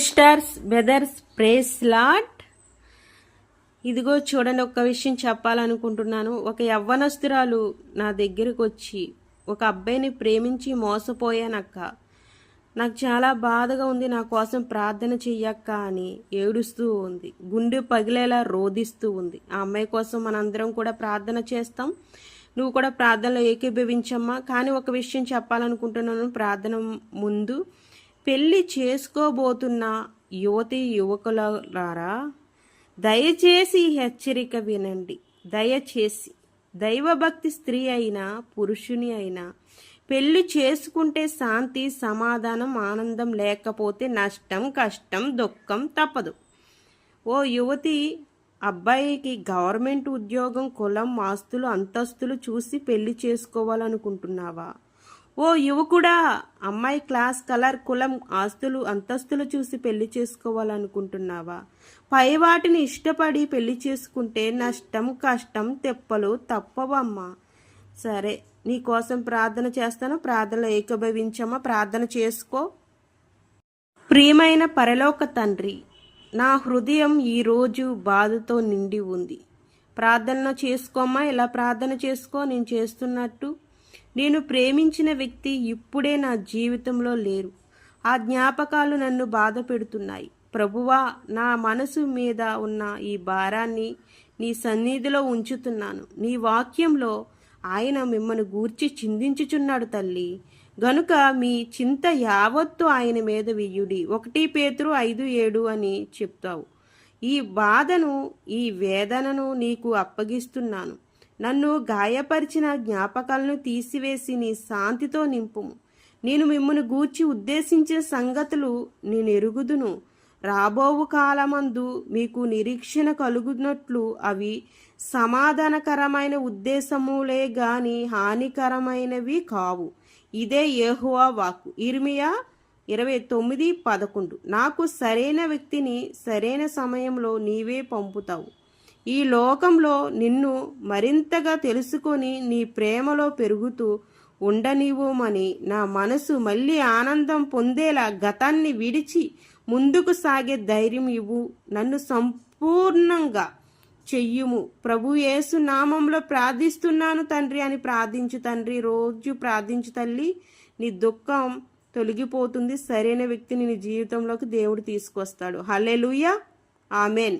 Sisters brothers praise lot ఇదిగో చూడండి ఒక్క విషయం చెప్పాలనుకుంటున్నాను. ఒక యవ్వనస్తురాలు నా దగ్గరకు వచ్చి ఒక అబ్బాయిని ప్రేమించి మోసపోయానక్క. నాకు చాలా బాధగా ఉంది నా కోసం ప్రార్థన చెయ్యక్క అని ఏడుస్తూ ఉంది. గుండె పగిలేలా రోధిస్తూ ఉంది. ఆ అమ్మాయి కోసం మనందరం కూడా ప్రార్థన చేస్తాం. నువ్వు కూడా ప్రార్థనలో ఏకీభవించమ్మా. కానీ ఒక విషయం చెప్పాలనుకుంటున్నాను ప్రార్థన ముందు. పెళ్ళి చేసుకోబోతున్న యువతి యువకులారా దయచేసి హెచ్చరిక వినండి. దయచేసి దైవభక్తి స్త్రీ అయినా పురుషుని అయినా పెళ్ళి చేసుకుంటే శాంతి సమాధానం ఆనందం లేకపోతే నష్టం కష్టం దుఃఖం తప్పదు. ఓ యువతి అబ్బాయికి గవర్నమెంట్ ఉద్యోగం కులం ఆస్తులు అంతస్తులు చూసి పెళ్ళి చేసుకోవాలనుకుంటున్నావా? ఓ యువకుడా అమ్మాయి క్లాస్ కలర్ కులం ఆస్తులు అంతస్తులు చూసి పెళ్ళి చేసుకోవాలనుకుంటున్నావా? పై వాటిని ఇష్టపడి పెళ్ళి చేసుకుంటే నష్టం కష్టం తెప్పలు తప్పవమ్మా. సరే నీ కోసం ప్రార్థన చేస్తాను ప్రార్థన ఏకభవించమ్మా ప్రార్థన చేసుకో. ప్రియమైన పరలోక తండ్రి నా హృదయం ఈరోజు బాధతో నిండి ఉంది. ప్రార్థన చేసుకోమ్మా ఇలా ప్రార్థన చేసుకో నేను చేస్తున్నట్టు నేను ప్రేమించిన వ్యక్తి ఇప్పుడే నా జీవితంలో లేరు. ఆ జ్ఞాపకాలు నన్ను బాధ పెడుతున్నాయి. ప్రభువా నా మనసు మీద ఉన్న ఈ భారాన్ని నీ సన్నిధిలో ఉంచుతున్నాను. నీ వాక్యంలో ఆయన మిమ్మల్ని గూర్చి చిందించుచున్నాడు తల్లి. గనుక మీ చింత యావత్తు ఆయన మీద వెయ్యుడి. ఒకటి పేతురు ఐదు ఏడు అని చెప్తావు. ఈ బాధను ఈ వేదనను నీకు అప్పగిస్తున్నాను. నన్ను గాయపరిచిన జ్ఞాపకాలను తీసివేసి నీ శాంతితో నింపుము నేను మిమ్మల్ని గూర్చి ఉద్దేశించిన సంగతులు నేను ఎరుగుదును. రాబోవు కాలమందు మీకు నిరీక్షణ కలుగునట్లు అవి సమాధానకరమైన ఉద్దేశములే గాని హానికరమైనవి కావు. ఇదే ఏహువా వాకు ఇర్మియా ఇరవై తొమ్మిది పదకొండు. నాకు సరైన వ్యక్తిని సరైన సమయంలో నీవే పంపుతావు. ఈ లోకంలో నిన్ను మరింతగా తెలుసుకొని నీ ప్రేమలో పెరుగుతూ ఉండనివ్వమని నా మనసు మళ్ళీ ఆనందం పొందేలా గతాన్ని విడిచి ముందుకు సాగే ధైర్యం ఇవ్వు. నన్ను సంపూర్ణంగా చెయ్యుము. ప్రభు యేసు నామంలో ప్రార్థిస్తున్నాను తండ్రి అని ప్రార్థించు తండ్రి. రోజు ప్రార్థించు తల్లి నీ దుఃఖం తొలగిపోతుంది. సరైన వ్యక్తిని నీ జీవితంలోకి దేవుడు తీసుకొస్తాడు. హలే ఆమెన్.